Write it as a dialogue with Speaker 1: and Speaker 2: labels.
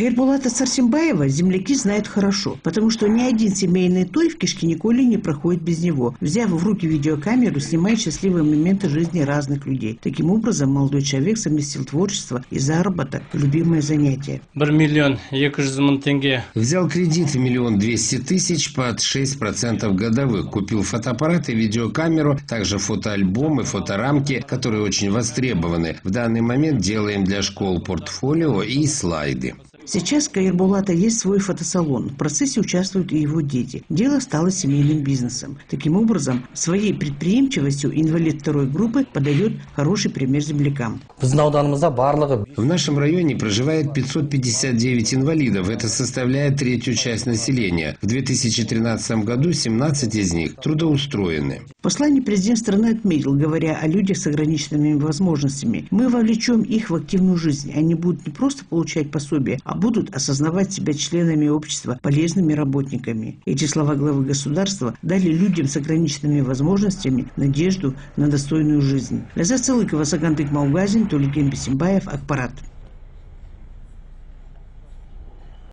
Speaker 1: Каирбулата Сарсимбаева земляки знают хорошо, потому что ни один семейный той в Кишкиниколе не проходит без него. Взяв в руки видеокамеру, снимает счастливые моменты жизни разных людей. Таким образом, молодой человек совместил творчество и заработок в любимое занятие.
Speaker 2: бір миллион екі жүз мың теңге
Speaker 3: Взял кредит в миллион двести тысяч под 6% годовых. Купил фотоаппарат и видеокамеру, также фотоальбомы, фоторамки, которые очень востребованы. В данный момент делаем для школ портфолио и слайды.
Speaker 1: Сейчас Каирбулата есть свой фотосалон. В процессе участвуют и его дети. Дело стало семейным бизнесом. Таким образом, своей предприимчивостью инвалид второй группы подает хороший пример землякам.
Speaker 3: В нашем районе проживает 559 инвалидов. Это составляет третью часть населения. В 2013 году 17 из них трудоустроены.
Speaker 1: В послании президент страны отметил, говоря о людях с ограниченными возможностями, мы вовлечем их в активную жизнь. Они будут не просто получать пособие, а будут осознавать себя членами общества, полезными работниками. Эти слова главы государства дали людям с ограниченными возможностями надежду на достойную жизнь. Ляза Целыкова, Сагантык Маугазин, Толиген Бесимбаев, Акпарат.